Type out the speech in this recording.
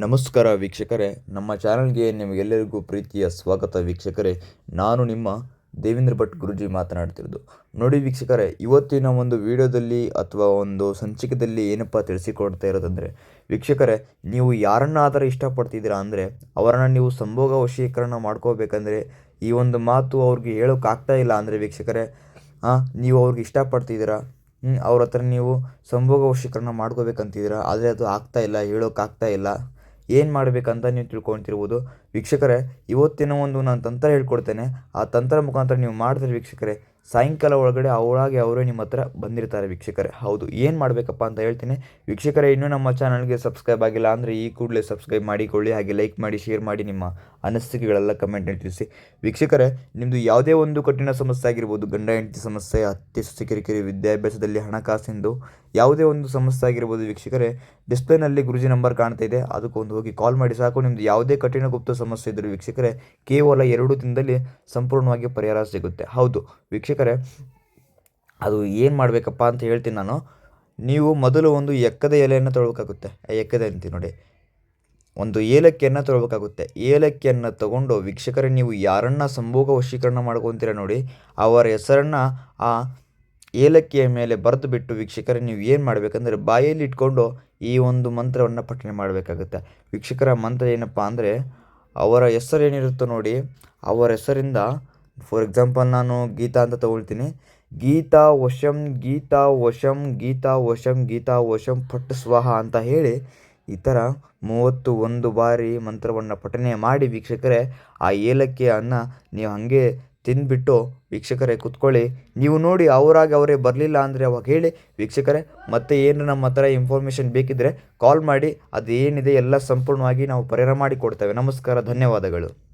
ನಮಸ್ಕಾರ ವೀಕ್ಷಕರೇ, ನಮ್ಮ ಚಾನಲ್ಗೆ ನಿಮಗೆಲ್ಲರಿಗೂ ಪ್ರೀತಿಯ ಸ್ವಾಗತ ವೀಕ್ಷಕರೇ. ನಾನು ನಿಮ್ಮ ದೇವೇಂದ್ರ ಭಟ್ ಗುರುಜಿ ಮಾತನಾಡ್ತಿರೋದು. ನೋಡಿ ವೀಕ್ಷಕರೇ, ಇವತ್ತಿನ ಒಂದು ವಿಡಿಯೋದಲ್ಲಿ ಅಥವಾ ಒಂದು ಸಂಚಿಕೆಯಲ್ಲಿ ಏನಪ್ಪ ತಿಳಿಸಿಕೊಡ್ತಾ ಇರೋದಂದರೆ, ವೀಕ್ಷಕರೇ, ನೀವು ಯಾರನ್ನಾದರೂ ಇಷ್ಟಪಡ್ತಿದ್ದೀರಾ ಅಂದರೆ, ಅವರನ್ನು ನೀವು ಸಂಭೋಗ ವಶೀಕರಣ ಮಾಡ್ಕೋಬೇಕಂದ್ರೆ ಈ ಒಂದು ಮಾತು ಅವ್ರಿಗೆ ಹೇಳೋಕ್ಕಾಗ್ತಾ ಇಲ್ಲ ಅಂದರೆ ವೀಕ್ಷಕರೇ ಹಾಂ ನೀವು ಅವ್ರಿಗೆ ಇಷ್ಟಪಡ್ತಿದ್ದೀರಾ? ಅವ್ರ ಹತ್ರ ನೀವು ಸಂಭೋಗ ವಶೀಕರಣ ಮಾಡ್ಕೋಬೇಕಂತಿದ್ದೀರಾ? ಆದರೆ ಅದು ಆಗ್ತಾ ಇಲ್ಲ ಹೇಳೋಕ್ಕಾಗ್ತಾ ಇಲ್ಲ. ಏನು ಮಾಡಬೇಕಂತ ನೀವು ತಿಳ್ಕೊತಿರ್ಬೋದು. ವೀಕ್ಷಕರೇ, ಇವತ್ತಿನ ಒಂದು ನಾನು ತಂತ್ರ ಹೇಳ್ಕೊಡ್ತೇನೆ. ಆ ತಂತ್ರ ಮುಖಾಂತರ ನೀವು ಮಾಡಿದ್ರೆ ವೀಕ್ಷಕರೇ, ಸಾಯಂಕಾಲ ಒಳಗಡೆ ಅವಳಾಗಿ ಅವರೇ ನಿಮ್ಮ ಹತ್ರ ಬಂದಿರ್ತಾರೆ ವೀಕ್ಷಕರೇ. ಹೌದು, ಏನು ಮಾಡಬೇಕಪ್ಪ ಅಂತ ಹೇಳ್ತೀನಿ. ವೀಕ್ಷಕರೇ, ಇನ್ನೂ ನಮ್ಮ ಚಾನಲ್ಗೆ ಸಬ್ಸ್ಕ್ರೈಬ್ ಆಗಿಲ್ಲ ಅಂದರೆ ಈ ಕೂಡಲೇ ಸಬ್ಸ್ಕ್ರೈಬ್ ಮಾಡಿಕೊಳ್ಳಿ ಹಾಗೆ ಲೈಕ್ ಮಾಡಿ, ಶೇರ್ ಮಾಡಿ ನಿಮ್ಮ ಅನಿಸಿಕೆಗಳೆಲ್ಲ ಕಮೆಂಟ್ನಲ್ಲಿ ತಿಳಿಸಿ ವೀಕ್ಷಕರೇ ನಿಮ್ಮದು ಯಾವುದೇ ಒಂದು ಕಠಿಣ ಸಮಸ್ಯೆ ಆಗಿರ್ಬೋದು, ಗಂಡ, ಹೆಂಡತಿ ಸಮಸ್ಯೆ, ಅತ್ತೆ ಕಿರಿಕಿರಿ, ವಿದ್ಯಾಭ್ಯಾಸದಲ್ಲಿ ಹಣಕಾಸಿಂದು ಯಾವುದೇ ಒಂದು ಸಮಸ್ಯೆ ಆಗಿರ್ಬೋದು ವೀಕ್ಷಕರೇ, ಡಿಸ್ಪ್ಲೇನಲ್ಲಿ ಗುರುಜಿ ನಂಬರ್ ಕಾಣ್ತಾ ಇದೆ. ಅದಕ್ಕೊಂದು ಹೋಗಿ ಕಾಲ್ ಮಾಡಿ, ಸಾಕು. ನಿಮ್ಮದು ಯಾವುದೇ ಕಠಿಣ ಗುಪ್ತ ಸಮಸ್ಯೆ ಇದ್ದರೂ ವೀಕ್ಷಕರೇ, ಕೇವಲ ಎರಡು ದಿನದಲ್ಲಿ ಸಂಪೂರ್ಣವಾಗಿ ಪರಿಹಾರ ಸಿಗುತ್ತೆ. ಹೌದು, ವೀಕ್ಷಕರೇ, ಅದು ಏನು ಮಾಡಬೇಕಪ್ಪ ಅಂತ ಹೇಳ್ತೀನಿ ನಾನು. ನೀವು ಮೊದಲು ಒಂದು ಎಕ್ಕದ ಎಲೆಯನ್ನು ತೊಳ್ಬೇಕಾಗುತ್ತೆ. ಆ ಎಕ್ಕದ ಅಂತೀನಿ ನೋಡಿ. ಒಂದು ಏಲಕ್ಕಿಯನ್ನು ತೊಗೊಳ್ಬೇಕಾಗುತ್ತೆ ಏಲಕ್ಕಿಯನ್ನು ತಗೊಂಡು ವೀಕ್ಷಕರೇ, ನೀವು ಯಾರನ್ನ ಸಂಭೋಗ ವಶೀಕರಣ ಮಾಡ್ಕೊತೀರ ನೋಡಿ, ಅವರ ಹೆಸರನ್ನು ಆ ಏಲಕ್ಕಿಯ ಮೇಲೆ ಬರೆದು ಬಿಟ್ಟು ವೀಕ್ಷಕರೇ, ನೀವು ಏನು ಮಾಡಬೇಕಂದ್ರೆ ಬಾಯಲ್ಲಿ ಇಟ್ಕೊಂಡು ಈ ಒಂದು ಮಂತ್ರವನ್ನು ಪಠನೆ ಮಾಡಬೇಕಾಗುತ್ತೆ. ವೀಕ್ಷಕರ ಮಂತ್ರ ಏನಪ್ಪ ಅಂದರೆ, ಅವರ ಹೆಸರು ಏನಿರುತ್ತೋ ನೋಡಿ, ಅವರ ಹೆಸರಿಂದ ಫಾರ್ ಎಕ್ಸಾಂಪಲ್ ನಾನು ಗೀತಾ ಅಂತ ತಗೊಳ್ತೀನಿ. ಗೀತಾ ವಶಂ ಗೀತಾ ವಶಂ ಗೀತಾ ವಶಂ ಗೀತಾ ವಶಂ ಪಟ್ಟ ಸ್ವಾಹ ಅಂತ ಹೇಳಿ ಈ ಥರ ಮೂವತ್ತು ಒಂದು ಬಾರಿ ಮಂತ್ರವನ್ನು ಪಠನೆ ಮಾಡಿ ವೀಕ್ಷಕರೇ, ಆ ಏಲಕ್ಕಿಯನ್ನು ನೀವು ಹಾಗೆ ತಿಂದ್ಬಿಟ್ಟು, ವೀಕ್ಷಕರೇ, ಕುತ್ಕೊಳ್ಳಿ. ನೀವು ನೋಡಿ, ಅವರಾಗಿ ಅವರೇ ಬರಲಿಲ್ಲ ಅಂದರೆ ಅವಾಗ ಹೇಳಿ, ವೀಕ್ಷಕರೇ, ಮತ್ತೆ ಏನು ನಮ್ಮ ಹತ್ರ ಇನ್ಫಾರ್ಮೇಷನ್ ಬೇಕಿದ್ದರೆ ಕಾಲ್ ಮಾಡಿ, ಅದೇನಿದೆ ಎಲ್ಲ ಸಂಪೂರ್ಣವಾಗಿ ನಾವು ಪರಿಹಾರ ಮಾಡಿಕೊಡ್ತೇವೆ. ನಮಸ್ಕಾರ, ಧನ್ಯವಾದಗಳು.